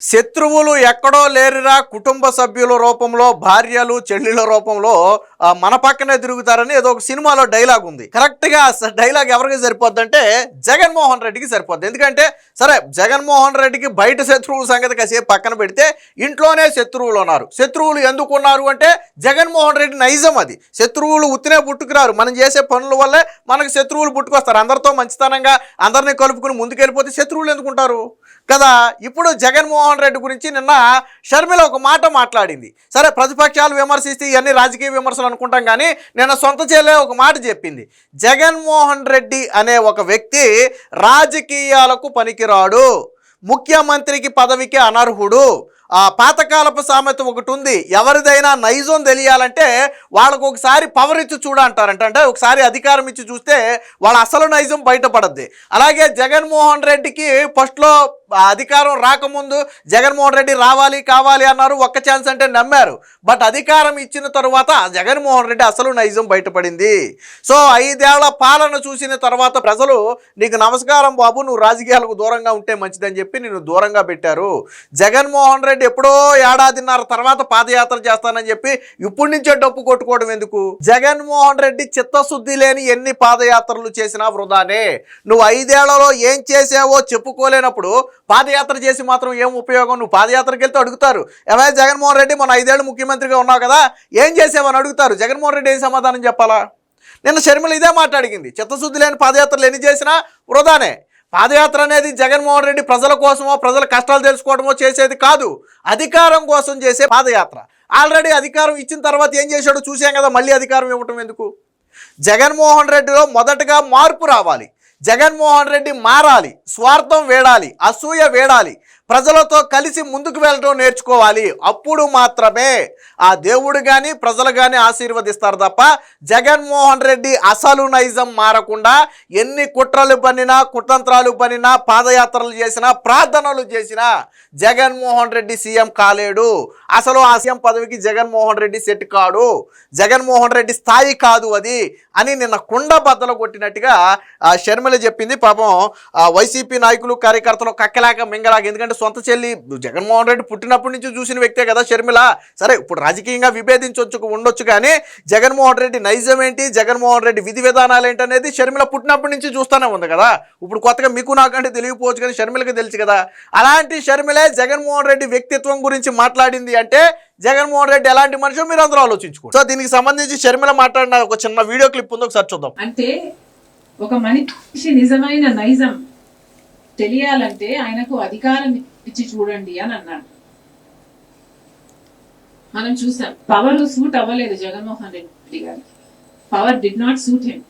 శత్రువులు ఎక్కడో లేరురా కుటుంబ సభ్యుల రూపంలో భార్యలు చెల్లెల రూపంలో మన పక్కనే తిరుగుతారని ఏదో ఒక సినిమాలో డైలాగ్ ఉంది. కరెక్ట్గా డైలాగ్ ఎవరికి సరిపోద్ది అంటే జగన్మోహన్ రెడ్డికి సరిపోద్ది. ఎందుకంటే సరే జగన్మోహన్ రెడ్డికి బయట శత్రువుల సంగతి కాసేపు పక్కన పెడితే ఇంట్లోనే శత్రువులు ఉన్నారు. శత్రువులు ఎందుకు ఉన్నారు అంటే జగన్మోహన్ రెడ్డి నైజం అది. శత్రువులు ఉత్తినే పుట్టుకురారు. మనం చేసే పనుల వల్లే మనకు శత్రువులు పుట్టుకొస్తారు. అందరితో మంచితనంగా అందరినీ కలుపుకుని ముందుకెళ్ళిపోతే శత్రువులు ఎందుకుంటారు కదా ఇప్పుడు జగన్మోహన్ రెడ్డి గురించి నిన్న షర్మిల ఒక మాట మాట్లాడింది. సరే ప్రతిపక్షాలు విమర్శిస్తే ఇవన్నీ రాజకీయ విమర్శలు అనుకుంటాం కానీ నిన్న సొంత చేలే ఒక మాట చెప్పింది. జగన్మోహన్ రెడ్డి అనే ఒక వ్యక్తి రాజకీయాలకు పనికిరాడు. ముఖ్యమంత్రికి పదవికి అనర్హుడు. ఆ పాతకాలపు సామెత ఒకటి ఉంది. ఎవరిదైనా నైజం తెలియాలంటే వాళ్ళకు ఒకసారి పవర్ ఇచ్చి చూడ అంటారంట అంటే ఒకసారి అధికారం ఇచ్చి చూస్తే వాళ్ళ అసలు నైజం బయటపడద్ది. అలాగే జగన్మోహన్ రెడ్డికి ఫస్ట్లో అధికారం రాకముందు జగన్మోహన్ రెడ్డి రావాలి కావాలి అన్నారు. ఒక్క ఛాన్స్ అంటే నమ్మారు. బట్ అధికారం ఇచ్చిన తరువాత జగన్మోహన్ రెడ్డి అసలు నైజం బయటపడింది. సో ఐదేళ్ళ పాలన చూసిన తర్వాత ప్రజలు నీకు నమస్కారం బాబు నువ్వు రాజకీయాలకు దూరంగా ఉంటే మంచిదని చెప్పి నేను దూరంగా పెట్టారు. జగన్మోహన్ రెడ్డి ఎప్పుడో ఏడాదిన్నర తర్వాత పాదయాత్ర చేస్తానని చెప్పి ఇప్పటి నుంచే డప్పు కొట్టుకోవడం ఎందుకు? జగన్మోహన్ రెడ్డి చిత్తశుద్ధి లేని ఎన్ని పాదయాత్రలు చేసినా వృధానే. నువ్వు ఐదేళ్ళలో ఏం చేసావో చెప్పుకోలేనప్పుడు పాదయాత్ర చేసి మాత్రం ఏం ఉపయోగం? నువ్వు పాదయాత్రకి వెళ్తే అడుగుతారు. ఏమైనా జగన్మోహన్ రెడ్డి మన ఐదేళ్ళు ముఖ్యమంత్రిగా ఉన్నావు కదా ఏం చేసావని అడుగుతారు. జగన్మోహన్ రెడ్డి ఏం సమాధానం చెప్పాలా? నిన్న షర్మిల ఇదే మాట్లాడిగింది చిత్తశుద్ధి లేని పాదయాత్రలు ఎన్ని చేసినా వృధానే. పాదయాత్ర అనేది జగన్మోహన్ రెడ్డి ప్రజల కోసమో ప్రజల కష్టాలు తెలుసుకోవడమో చేసేది కాదు. అధికారం కోసం చేసే పాదయాత్ర. ఆల్రెడీ అధికారం ఇచ్చిన తర్వాత ఏం చేశాడో చూసాం కదా మళ్ళీ అధికారం ఇవ్వటం ఎందుకు? జగన్మోహన్ రెడ్డిలో మొదటగా మార్పు రావాలి. జగన్మోహన్ రెడ్డి మారాలి స్వార్థం వేడాలి అసూయ వేడాలి. ప్రజలతో కలిసి ముందుకు వెళ్ళడం నేర్చుకోవాలి. అప్పుడు మాత్రమే ఆ దేవుడు కానీ ప్రజలు కానీ ఆశీర్వదిస్తారు తప్ప జగన్మోహన్ రెడ్డి అసలు నైజం మారకుండా ఎన్ని కుట్రలు పన్నినా కుతంత్రాలు పన్నినా పాదయాత్రలు చేసినా ప్రార్థనలు చేసినా జగన్మోహన్ రెడ్డి సీఎం కాలేడు. అసలు ఆ సీఎం పదవికి జగన్మోహన్ రెడ్డి సెట్ కాడు. జగన్మోహన్ రెడ్డి స్థాయి కాదు అది అని నిన్న కుండ బద్దలు కొట్టినట్టుగా ఆ షర్మిల చెప్పింది. పాపం వైసీపీ నాయకులు కార్యకర్తలు కక్కలాక మింగలాక ఎందుకంటే సొంత చెల్లి జగన్మోహన్ రెడ్డి పుట్టినప్పటి నుంచి చూసిన వ్యక్తే కదా షర్మిల. సరే ఇప్పుడు రాజకీయంగా విభేదించవచ్చు ఉండొచ్చు కానీ జగన్మోహన్ రెడ్డి నైజం ఏంటి? జగన్మోహన్ రెడ్డి విధి విధానాలు ఏంటి అనేది షర్మిల పుట్టినప్పటి నుంచి చూస్తూనే ఉంది కదా. ఇప్పుడు కొత్తగా మీకు నాకంటే తెలియకపోవచ్చు కానీ షర్మిలకి తెలుసు కదా. అలాంటి షర్మిలే జగన్మోహన్ రెడ్డి వ్యక్తిత్వం గురించి మాట్లాడింది అంటే జగన్మోహన్ రెడ్డి ఎలాంటి మనిషి మీరు అందరూ ఆలోచించుకోండి. సో దీనికి సంబంధించి షర్మిల మాట్లాడిన ఒక చిన్న వీడియో క్లిప్ ఉంది ఒకసారి చూద్దాం. అంటే ఒక మనిషి నిజమైన నైజం తెలియాలంటే ఆయనకు అధికారం ఇచ్చి చూడండి అని అన్నాడు. మనం చూసాం పవర్ సూట్ అవ్వలేదు జగన్మోహన్ రెడ్డి గారికి. Power did not suit him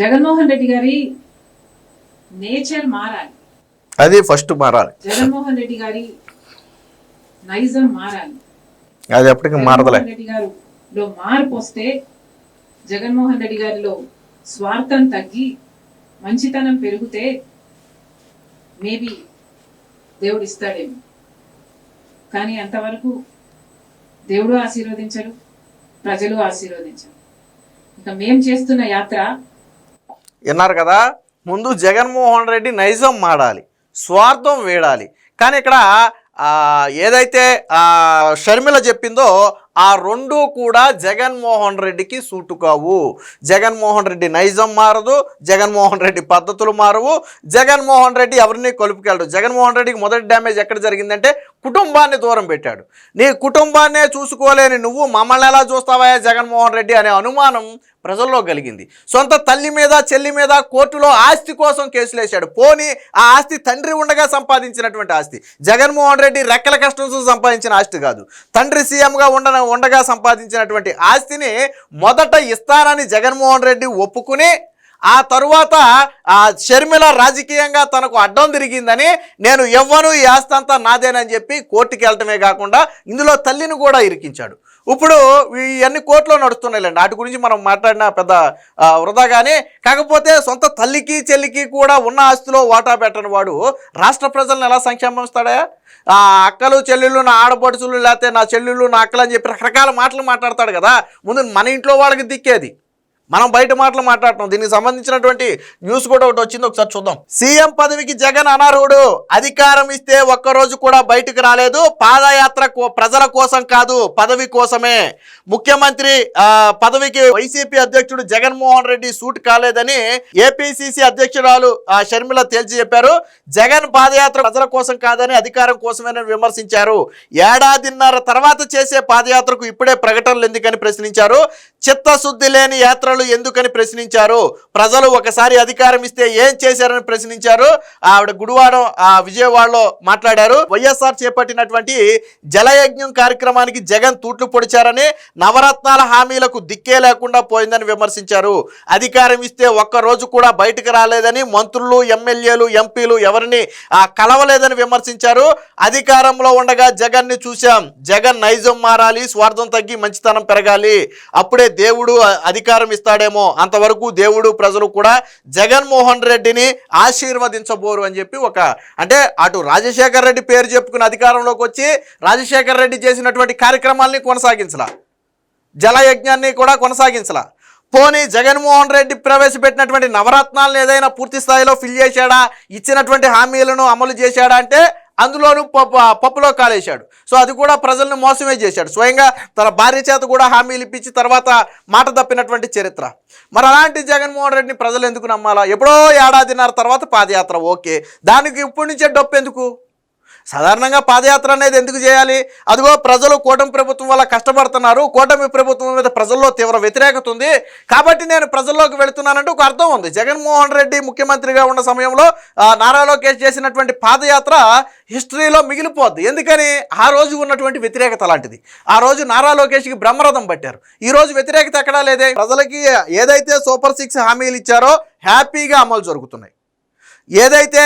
Jaganmohan Reddy గారి నేచర్ మారాలి. అది ఫస్ట్ మారాలి. జగన్మోహన్ రెడ్డి గారి నైజం మారాలి. అది ఎప్పటికీ మారదలే. రెడ్డి గారిలో మార్పు వస్తే జగన్మోహన్ రెడ్డి గారిలో స్వార్థం తగ్గి మంచితనం పెరిగితే మేబీ దేవుడు ఇస్తాడేమో. కానీ అంతవరకు దేవుడు ఆశీర్వదించరు ప్రజలు ఆశీర్వదించరు. ఇంకా మేం చేస్తున్న యాత్ర విన్నారు కదా? ముందు జగన్మోహన్ రెడ్డి నైజం మాడాలి స్వార్థం వేడాలి. కానీ ఇక్కడ ఏదైతే ఆ, షర్మిల చెప్పిందో ఆ రెండు కూడా జగన్మోహన్ రెడ్డికి సూటు కావు జగన్మోహన్ రెడ్డి నైజం మారదు జగన్మోహన్ రెడ్డి పద్ధతులు మారవు జగన్మోహన్ రెడ్డి ఎవరిని కలుపుకెళ్ళడు. జగన్మోహన్ రెడ్డికి మొదటి డ్యామేజ్ ఎక్కడ జరిగిందంటే కుటుంబాన్ని దూరం పెట్టాడు. నీ కుటుంబాన్నే చూసుకోలేని నువ్వు మమ్మల్ని ఎలా చూస్తావా జగన్మోహన్ రెడ్డి అనే అనుమానం ప్రజల్లో కలిగింది. సొంత తల్లి మీద చెల్లి మీద కోర్టులో ఆస్తి కోసం కేసులు వేశాడు. పోనీ ఆ ఆస్తి తండ్రి ఉండగా సంపాదించినటువంటి ఆస్తి. జగన్మోహన్ రెడ్డి రెక్కల కష్టంతో సంపాదించిన ఆస్తి కాదు. తండ్రి సీఎంగా ఉండ ఉండగా సంపాదించినటువంటి ఆస్తిని మొదట ఇస్తానని జగన్మోహన్ రెడ్డి ఒప్పుకుని ఆ తరువాత ఆ షర్మిల రాజకీయంగా తనకు అడ్డం తిరిగిందని నేను ఎవ్వను ఈ ఆస్తి నాదేనని చెప్పి కోర్టుకి వెళ్ళటమే కాకుండా ఇందులో తల్లిని కూడా ఇరికించాడు. ఇప్పుడు ఇవన్నీ కోర్టులో నడుస్తున్నాయిలేండి. వాటి గురించి మనం మాట్లాడిన పెద్ద వృధా కానీ కాకపోతే సొంత తల్లికి చెల్లికి కూడా ఉన్న ఆస్తిలో వాటా పెట్టని వాడు రాష్ట్ర ప్రజలను ఎలా సంక్షేమం ఇస్తాడా ఆ అక్కలు చెల్లెళ్ళు నా ఆడపడుచులు లేకపోతే నా చెల్లెళ్ళు నా అక్కలు అని చెప్పి రకరకాల మాటలు మాట్లాడతాడు కదా. ముందు మన ఇంట్లో వాళ్ళకి దిక్కేది. మనం బయట మాటలు మాట్లాడటం దీనికి సంబంధించినటువంటి న్యూస్ కూడా ఒకటి వచ్చింది. ఒకసారి చూద్దాం. సీఎం పదవికి జగన్ అనర్హుడు? అధికారం ఇస్తే ఒక్కరోజు కూడా బయటకు రాలేదు. పాదయాత్ర కో- ప్రజల కోసం కాదు పదవి కోసమే. ముఖ్యమంత్రి పదవికి వైసీపీ అధ్యక్షుడు జగన్మోహన్ రెడ్డి సూట్ కాలేదని ఏపీసీసీ అధ్యక్షురాలు షర్మిల తేల్చి చెప్పారు. జగన్ పాదయాత్ర ప్రజల కోసం కాదని అధికారం కోసమేనని విమర్శించారు. ఏడాదిన్నర తర్వాత చేసే పాదయాత్రకు ఇప్పుడే ప్రకటనలు ఎందుకని ప్రశ్నించారు. చిత్తశుద్ధి లేని యాత్ర అధికారులు ఎందుకని ప్రశ్నించారు? ప్రజలు ఒకసారి అధికారం ఇస్తే ఏం చేశారని ప్రశ్నించారు? ఆవిడ గుడివాడం ఆ విజయవాడలో మాట్లాడారు. వైఎస్ఆర్ చేపట్టినటువంటి జలయజ్ఞం కార్యక్రమానికి జగన్ తూట్లు పొడిచారని నవరత్నాల హామీలకు దిక్కే లేకుండా పోయిందని విమర్శించారు. అధికారం ఇస్తే ఒక్క రోజు కూడా బయటకు రాలేదని మంత్రులు ఎమ్మెల్యేలు ఎంపీలు ఎవరిని కలవలేదని విమర్శించారు. అధికారంలో ఉండగా జగన్ని చూశాం. జగన్ నైజం మారాలి స్వార్థం తగ్గి మంచితనం పెరగాలి. అప్పుడే దేవుడు అధికారం ఇస్తాడేమో అంతవరకు దేవుడు ప్రజలు కూడా జగన్మోహన్ రెడ్డిని ఆశీర్వదించబోరు అని చెప్పి ఒక అంటే అటు రాజశేఖర్ రెడ్డి పేరు చెప్పుకుని అధికారంలోకి వచ్చి రాజశేఖర్ రెడ్డి చేసినటువంటి కార్యక్రమాల్ని కొనసాగించలా. జలయజ్ఞాన్ని కూడా కొనసాగించలా. పోనీ జగన్మోహన్ రెడ్డి ప్రవేశపెట్టినటువంటి నవరత్నాలను ఏదైనా పూర్తి స్థాయిలో ఫిల్ చేశాడా? ఇచ్చినటువంటి హామీలను అమలు చేశాడా అంటే అందులోనూ పప్పు పప్పులో కాలేశాడు. సో అది కూడా ప్రజల్ని మోసమే చేశాడు. స్వయంగా తన భార్య చేత కూడా హామీలు ఇప్పించి తర్వాత మాట తప్పినటువంటి చరిత్ర. మరి అలాంటి జగన్మోహన్ రెడ్డిని ప్రజలు ఎందుకు నమ్మాలా? ఎప్పుడో ఏడాదిన్నర తర్వాత పాదయాత్ర ఓకే. దానికి ఇప్పటి నుంచే డప్పు ఎందుకు? సాధారణంగా పాదయాత్ర అనేది ఎందుకు చేయాలి? అదిగో ప్రజలు కూటమి ప్రభుత్వం వల్ల కష్టపడుతున్నారు. కూటమి ప్రభుత్వం మీద ప్రజల్లో తీవ్ర వ్యతిరేకత ఉంది. కాబట్టి నేను ప్రజల్లోకి వెళుతున్నానంటే ఒక అర్థం ఉంది. జగన్మోహన్ రెడ్డి ముఖ్యమంత్రిగా ఉన్న సమయంలో నారా లోకేష్ చేసినటువంటి పాదయాత్ర హిస్టరీలో మిగిలిపోద్ది. ఎందుకని? ఆ రోజు ఉన్నటువంటి వ్యతిరేకత అలాంటిది ఆ రోజు నారా లోకేష్కి బ్రహ్మరథం పట్టారు. ఈ రోజు వ్యతిరేకత ఎక్కడా లేదే? ప్రజలకి ఏదైతే సూపర్ సిక్స్ హామీలు ఇచ్చారో హ్యాపీగా అమలు జరుగుతున్నాయి. ఏదైతే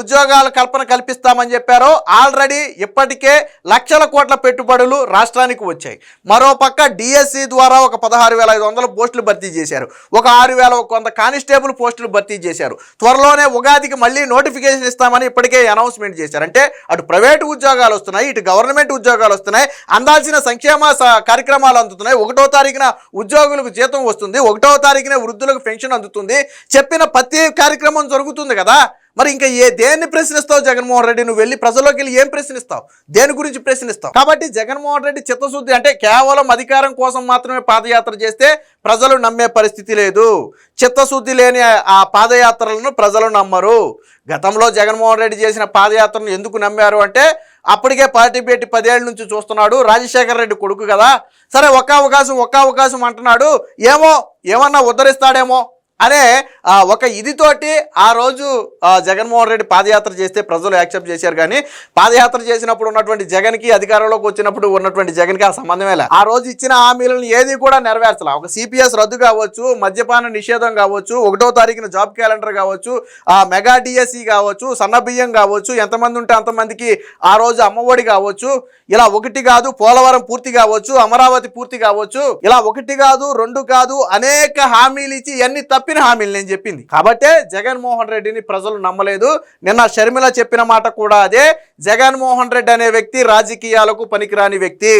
ఉద్యోగాల కల్పన కల్పిస్తామని చెప్పారో ఆల్రెడీ ఇప్పటికే లక్షల కోట్ల పెట్టుబడులు రాష్ట్రానికి వచ్చాయి. మరోపక్క డిఎస్సి ద్వారా ఒక పదహారు వేల ఐదు వందల పోస్టులు భర్తీ చేశారు. ఒక ఆరు వేల కొంత కానిస్టేబుల్ పోస్టులు భర్తీ చేశారు. త్వరలోనే ఉగాదికి మళ్ళీ నోటిఫికేషన్ ఇస్తామని ఇప్పటికే అనౌన్స్మెంట్ చేశారు. అంటే అటు ప్రైవేటు ఉద్యోగాలు వస్తున్నాయి ఇటు గవర్నమెంట్ ఉద్యోగాలు వస్తున్నాయి అందాల్సిన సంక్షేమ కార్యక్రమాలు అందుతున్నాయి. ఒకటో తారీఖున ఉద్యోగులకు జీతం వస్తుంది ఒకటో తారీఖున వృద్ధులకు పెన్షన్ అందుతుంది. చెప్పిన ప్రతి కార్యక్రమం జరుగుతుంది కదా? మరి ఇంకా ఏ దేన్ని ప్రశ్నిస్తావు జగన్మోహన్ రెడ్డి? నువ్వు వెళ్ళి ప్రజల్లోకి వెళ్ళి ఏం ప్రశ్నిస్తావు? దేని గురించి ప్రశ్నిస్తావు? కాబట్టి జగన్మోహన్ రెడ్డి చిత్తశుద్ధి అంటే కేవలం అధికారం కోసం మాత్రమే పాదయాత్ర చేస్తే ప్రజలు నమ్మే పరిస్థితి లేదు. చిత్తశుద్ధి లేని ఆ పాదయాత్రలను ప్రజలు నమ్మరు. గతంలో జగన్మోహన్ రెడ్డి చేసిన పాదయాత్రను ఎందుకు నమ్మారు అంటే అప్పటికే పార్టీ పెట్టి పదేళ్ళ నుంచి చూస్తున్నాడు రాజశేఖర రెడ్డి కొడుకు కదా. సరే ఒక్క అవకాశం ఒక్క అవకాశం అంటున్నాడు. ఏమో ఏమన్నా ఉద్ధరిస్తాడేమో. అనే ఒక ఇదితోటి ఆ రోజు జగన్మోహన్ రెడ్డి పాదయాత్ర చేస్తే ప్రజలు యాక్సెప్ట్ చేశారు కానీ పాదయాత్ర చేసినప్పుడు ఉన్నటువంటి జగన్కి అధికారంలోకి వచ్చినప్పుడు ఉన్నటువంటి జగన్కి ఆ సంబంధమే లేదు. ఆ రోజు ఇచ్చిన హామీలను ఏది కూడా నెరవేర్చలే. ఒక సిపిఎస్ రద్దు కావచ్చు మద్యపాన నిషేధం కావచ్చు ఒకటో తారీఖున జాబ్ క్యాలెండర్ కావచ్చు ఆ మెగా డిఎస్సి కావచ్చు సన్న బియ్యం కావచ్చు ఎంతమంది ఉంటే అంతమందికి ఆ రోజు అమ్మఒడి కావచ్చు ఇలా ఒకటి కాదు పోలవరం పూర్తి కావచ్చు అమరావతి పూర్తి కావచ్చు ఇలా ఒకటి కాదు రెండు కాదు అనేక హామీలు ఇచ్చి ఇవన్నీ చెప్పిన హామీలు నేను చెప్పింది. కాబట్టే జగన్మోహన్ రెడ్డిని ప్రజలు నమ్మలేదు. నిన్న షర్మిల చెప్పిన మాట కూడా అదే. జగన్మోహన్ రెడ్డి అనే వ్యక్తి రాజకీయాలకు పనికిరాని వ్యక్తి.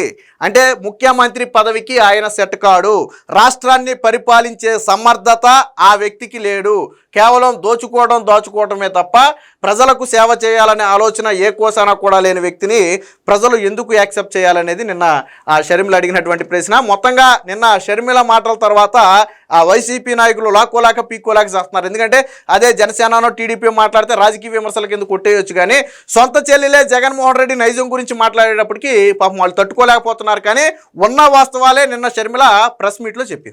అంటే ముఖ్యమంత్రి పదవికి ఆయన సెట్ కాడు. రాష్ట్రాన్ని పరిపాలించే సమర్థత ఆ వ్యక్తికి లేడు. కేవలం దోచుకోవడం దాచుకోవడమే తప్ప ప్రజలకు సేవ చేయాలనే ఆలోచన ఏ కోసాన కూడా లేని వ్యక్తిని ప్రజలు ఎందుకు యాక్సెప్ట్ చేయాలనేది నిన్న ఆ షర్మిల అడిగినటువంటి ప్రశ్న. మొత్తంగా నిన్న షర్మిల మాటల తర్వాత ఆ వైసీపీ నాయకులు లాక్కోలాక పీక్కోలాక చేస్తున్నారు. ఎందుకంటే అదే జనసేననో టీడీపీ మాట్లాడితే రాజకీయ విమర్శల కింద కొట్టేయొచ్చు కానీ సొంత చెల్లెలే జగన్మోహన్ రెడ్డి నైజం గురించి మాట్లాడేటప్పటికి పాపం వాళ్ళు తట్టుకోలేకపోతున్నారు. కానీ ఉన్న వాస్తవాలే నిన్న షర్మిల ప్రెస్ మీట్లో చెప్పింది.